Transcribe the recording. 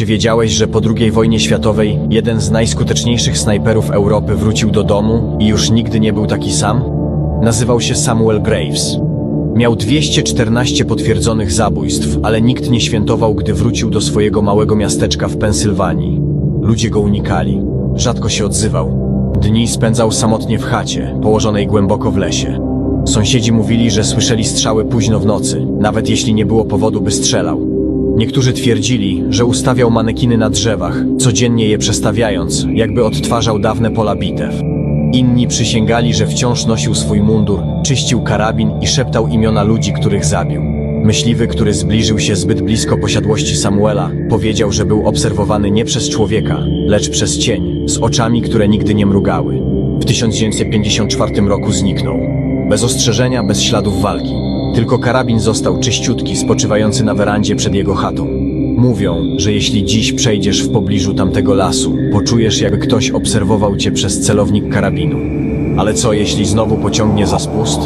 Czy wiedziałeś, że po II wojnie światowej jeden z najskuteczniejszych snajperów Europy wrócił do domu i już nigdy nie był taki sam? Nazywał się Samuel Graves. Miał 214 potwierdzonych zabójstw, ale nikt nie świętował, gdy wrócił do swojego małego miasteczka w Pensylwanii. Ludzie go unikali. Rzadko się odzywał. Dni spędzał samotnie w chacie, położonej głęboko w lesie. Sąsiedzi mówili, że słyszeli strzały późno w nocy, nawet jeśli nie było powodu, by strzelał. Niektórzy twierdzili, że ustawiał manekiny na drzewach, codziennie je przestawiając, jakby odtwarzał dawne pola bitew. Inni przysięgali, że wciąż nosił swój mundur, czyścił karabin i szeptał imiona ludzi, których zabił. Myśliwy, który zbliżył się zbyt blisko posiadłości Samuela, powiedział, że był obserwowany nie przez człowieka, lecz przez cień, z oczami, które nigdy nie mrugały. W 1954 roku zniknął. Bez ostrzeżenia, bez śladów walki. Tylko karabin został czyściutki, spoczywający na werandzie przed jego chatą. Mówią, że jeśli dziś przejdziesz w pobliżu tamtego lasu, poczujesz, jakby ktoś obserwował cię przez celownik karabinu. Ale co, jeśli znowu pociągnie za spust?